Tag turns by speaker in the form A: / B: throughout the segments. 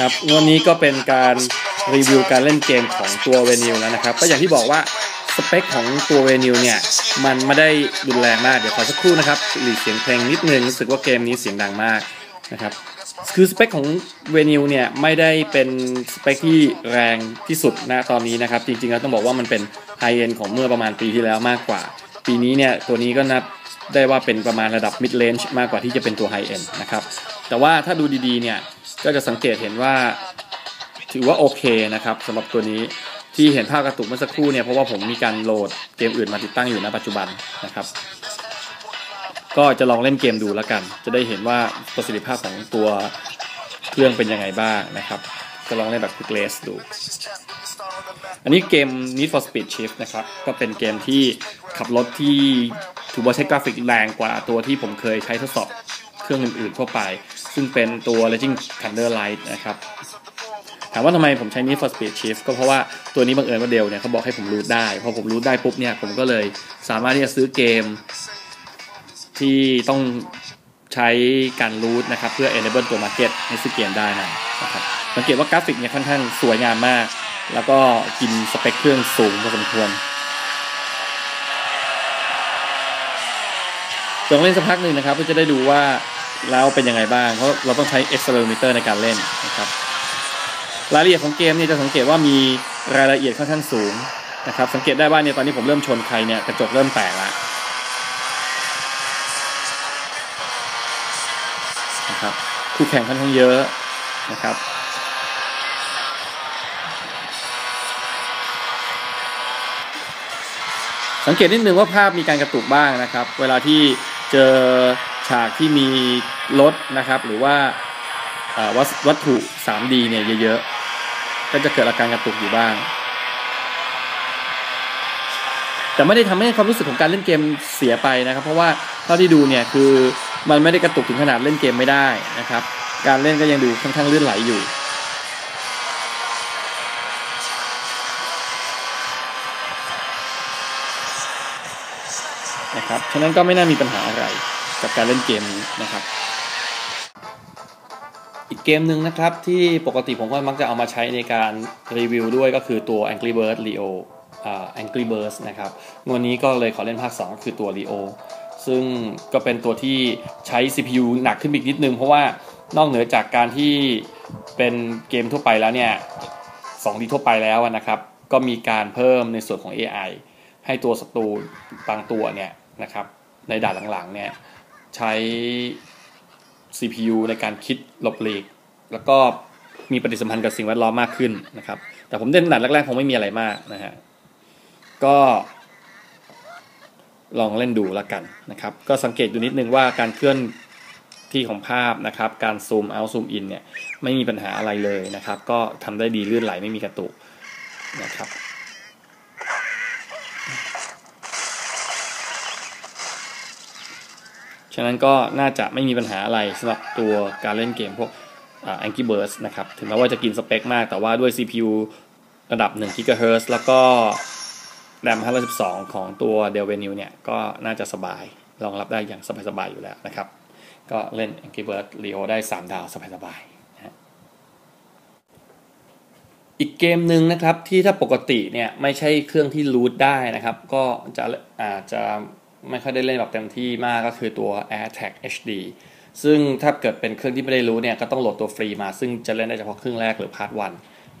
A: ครับวันนี้ก็เป็นการรีวิวการเล่นเกมของตัวเวนิวแล้วนะครับ ก็อย่างที่บอกว่าสเปคของตัวเวนิวเนี่ย มันไม่ได้รุนแรงมาก เดี๋ยวขอสักครู่นะครับหลีเสียงเพลงนิดนึงรู้สึกว่าเกมนี้เสียงดังมากนะครับคือสเปคของเวนิวเนี่ย ไม่ได้เป็นสเปคที่แรงที่สุดนะตอนนี้นะครับ จริงๆแล้วต้องบอกว่ามันเป็นไฮเอ็นของเมื่อประมาณปีที่แล้วมากกว่า ปีนี้เนี่ย ตัวนี้ก็นับได้ว่าเป็นประมาณระดับ mid range มากกว่าที่จะเป็นตัว high end นะครับแต่ว่าถ้าดูดีๆเนี่ย ก็จะสังเกตเห็นว่าถือว่าโอเคนะครับสำหรับตัวนี้ที่เห็นภาพกระตุกเมื่อสักครู่เนี่ยเพราะว่าผมมีการโหลดเกมอื่นมาติดตั้งอยู่ณปัจจุบันนะครับ ก็จะลองเล่นเกมดูแล้วกัน จะได้เห็นว่าประสิทธิภาพของตัวเครื่องเป็นยังไงบ้างนะครับ จะลองเล่นแบบ quick race ดู อันนี้เกม Need for Speed Shift นะครับ ก็เป็นเกมที่ขับรถที่ถือว่าใช้กราฟิกแรงกว่าตัวที่ผมเคยใช้ทดสอบเครื่องอื่นๆทั่วไป ซึ่งเป็นตัว Legend Thunder Light นะครับ ถามว่าทำไมผมใช้ Need for Speed Shift ก็เพราะว่าตัวนี้บังเอิญว่าเดลเนี่ยเขาบอกให้ผมรูทได้ พอผมรูทได้ปุ๊บเนี่ยผมก็เลยสามารถที่จะซื้อเกมที่ต้องใช้การรูทนะครับ เพื่อ enable ตัว market ให้ซื้อเกมได้นะครับสังเกตว่ากราฟิกเนี่ยค่อนข้างสวยงามมาก แล้วก็กินสเปคเครื่องสูงพอสมควรลองเล่นสักพักหนึ่งนะครับเพื่อจะได้ดูว่า แล้วเป็นยังไงบ้าง เพราะเราต้องใช้ accelerometer ในการเล่นนะครับ รายละเอียดของเกมเนี่ยจะสังเกตว่ามีรายละเอียดค่อนข้างสูงนะครับ สังเกตได้ว่าเนี่ยตอนนี้ผมเริ่มชนใครเนี่ยกระจกเริ่มแตกแล้วนะครับคู่แข่งค่อนข้างเยอะนะครับสังเกตนิดนึงว่าภาพมีการกระตุกบ้างนะครับ เวลาที่เจอากที่มีรถนะครับ หรือว่าวัตถุ 3D เนี่ยเยอะๆ ก็จะเกิดอาการกระตุกอยู่บ้าง แต่ไม่ได้ทำให้ความรู้สึกของการเล่นเกมเสียไปนะครับ เพราะว่าเท่าที่ดูเนี่ยคือมันไม่ได้กระตุกถึงขนาดเล่นเกมไม่ได้นะครับ การเล่นก็ยังดูค่อนข้างลื่นไหลอยู่นะครับ ฉะนั้นก็ไม่น่ามีปัญหาอะไร กับการเล่นเกมนะครับ อีกเกมหนึ่งนะครับที่ปกติผมก็มักจะเอามาใช้ในการรีวิวด้วยก็คือตัว Angry Birds Leo อ่า Angry Birds นะครับวันนี้ก็เลยขอเล่นภาค 2 คือตัว Leo ซึ่งก็เป็นตัวที่ใช้ CPU หนักขึ้นอีกนิดนึง เพราะว่านอกเหนือจากการที่เป็นเกมทั่วไปแล้วเนี่ย2ดีทั่วไปแล้วนะครับ ก็มีการเพิ่มในส่วนของ AI ให้ตัวศัตรูบางตัวเนี่ยนะครับในด่านหลังๆเนี่ย ใช้ CPU ในการคิดหลบหลีก แล้วก็มีปฏิสัมพันธ์กับสิ่งแวดล้อมมากขึ้นนะครับ แต่ผมเล่นด่านแรกๆคงไม่มีอะไรมากนะฮะก็ลองเล่นดูแล้วกันนะครับ ก็สังเกตดูนิดนึงว่าการเคลื่อนที่ของภาพนะครับ การซูมเอาซูมอินเนี่ยไม่มีปัญหาอะไรเลยนะครับ ก็ทำได้ดีลื่นไหลไม่มีกระตุกนะครับ ฉะนั้นก็น่าจะไม่มีปัญหาอะไรสำหรับตัวการเล่นเกมพวกอ่า Angry Birds นะครับ ถึงแม้ว่าจะกินสเปคมากแต่ว่าด้วย CPU ระดับ1 GHz แล้วก็แรม512 ของตัว Dell Venue เนี่ย ก็น่าจะสบายรองรับได้อย่างสบาย ๆ อยู่แล้วนะครับ ก็เล่น Angry Birds Leo ได้ 3 ดาวสบายๆนะอีกเกมหนึ่งนะครับที่ถ้าปกติเนี่ย ไม่ใช่เครื่องที่รูทได้นะครับ ก็จะอาจจะ ไม่ค่อยได้เล่นแบบเต็มที่มากก็คือตัว AirTag HD ซึ่งถ้าเกิดเป็นเครื่องที่ไม่ได้รู้เนี่ยก็ต้องโหลดตัวฟรีมา ซึ่งจะเล่นได้เฉพาะเครื่องแรกหรือพาร์ทวัน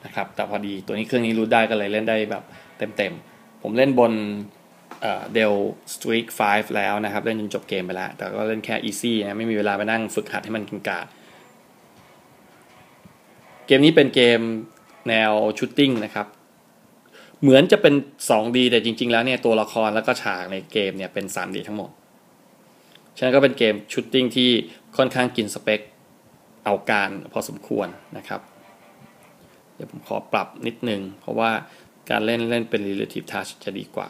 A: นะครับแต่พอดีตัวนี้เครื่องนี้รู้ได้ก็เลยเล่นได้แบบเต็มๆ ผมเล่นบนเดลสตรีก5แล้วนะครับ เล่นจนจบเกมไปแล้ว แต่ก็เล่นแค่ easy นะไม่มีเวลาไปนั่งฝึกหัดให้มันกินกาดเกมนี้เป็นเกมแนวชูตติ้งนะครับ เหมือนจะเป็น 2D แต่จริง ๆ แล้วเนี่ยตัวละครแล้วก็ฉากในเกมเนี่ยเป็น 3D ทั้งหมด ฉะนั้นก็เป็นเกมชูตติ้งที่ค่อนข้างกินสเปคเอาการพอสมควรนะครับ เดี๋ยวผมขอปรับนิดนึง เพราะว่าการเล่นเล่นเป็น relative touch จะดีกว่า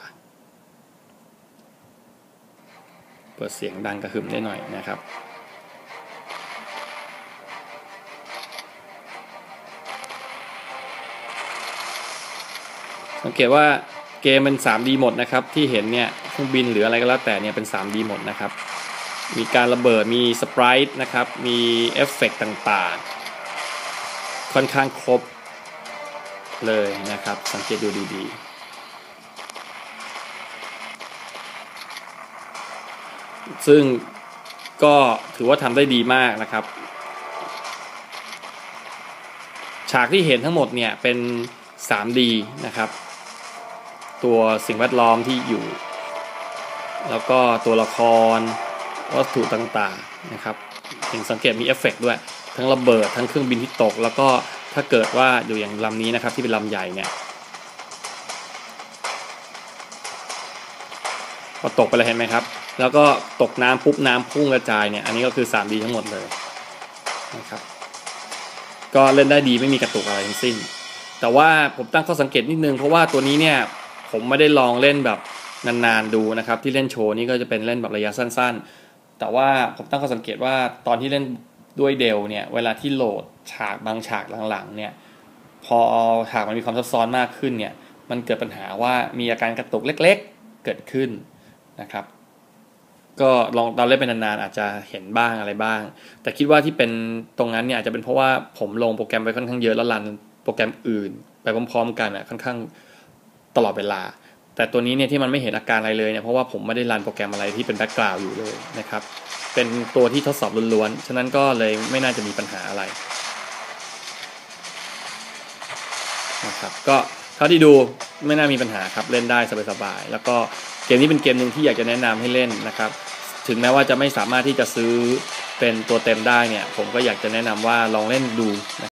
A: เปิดเสียงดังกระหึ่มได้หน่อยนะครับ สังเกตว่าเกมเป็น 3D หมดนะครับ ที่เห็นเนี่ยเครื่องบินหรืออะไรก็แล้วแต่เนี่ยเป็น 3D หมดนะครับ มีการระเบิดมีสปรายต์นะครับ มีเอฟเฟกต่างค่อนข้างครบเลยนะครับ สังเกตดูดีๆ ซึ่งก็ถือว่าทำได้ดีมากนะครับ ฉากที่เห็นทั้งหมดเนี่ยเป็น 3D นะครับ ตัวสิ่งแวดล้อมที่อยู่ แล้วก็ตัวละครวัตถุต่างๆนะครับถึงสังเกตมีเอฟเฟกด้วย ทั้งระเบิดทั้งเครื่องบินที่ตก แล้วก็ถ้าเกิดว่าอยู่อย่างลำนี้นะครับที่เป็นลำใหญ่เนี่ยพอตกไปเลยเห็นไหมครับ แล้วก็ตกน้ำปุ๊บน้ำพุ่งกระจายเนี่ย อันนี้ก็คือ 3D ทั้งหมดเลยนะครับ ก็เล่นได้ดีไม่มีกระตุกอะไรทั้งสิ้น แต่ว่าผมตั้งข้อสังเกตนิดนึง เพราะว่าตัวนี้เนี่ย ผมไม่ได้ลองเล่นแบบนานๆดูนะครับ ที่เล่นโชว์นี่ก็จะเป็นเล่นแบบระยะสั้น ๆ แต่ว่าผมตั้งข้อสังเกตว่าตอนที่เล่นด้วยเดลเนี่ยเวลาที่โหลดฉากบางฉากหลังๆเนี่ยพอฉากมันมีความซับซ้อนมากขึ้นเนี่ยมันเกิดปัญหาว่ามีอาการกระตุกเล็กๆเกิดขึ้นนะครับ ก็ลองตอนเล่นเป็นนานๆอาจจะเห็นบ้างอะไรบ้าง แต่คิดว่าที่เป็นตรงนั้นเนี่ยอาจจะเป็นเพราะว่าผมลงโปรแกรมไปค่อนข้างเยอะแล้วรันโปรแกรมอื่น ไปพร้อม ๆ กันอะค่อนข้าง ตลอดเวลา แต่ตัวนี้เนี่ยที่มันไม่เห็นอาการอะไรเลยเนี่ยเพราะว่าผมไม่ได้รันโปรแกรมอะไรที่เป็นแบ็กกราวด์อยู่เลยนะครับเป็นตัวที่ทดสอบล้วนๆ ฉะนั้นก็เลยไม่น่าจะมีปัญหาอะไรนะครับก็เท่าที่ดูไม่น่ามีปัญหาครับเล่นได้สบายๆแล้วก็เกมนี้เป็นเกมหนึ่งที่อยากจะแนะนำให้เล่นนะครับ ถึงแม้ว่าจะไม่สามารถที่จะซื้อเป็นตัวเต็มได้เนี่ย ผมก็อยากจะแนะนำว่าลองเล่นดูนะ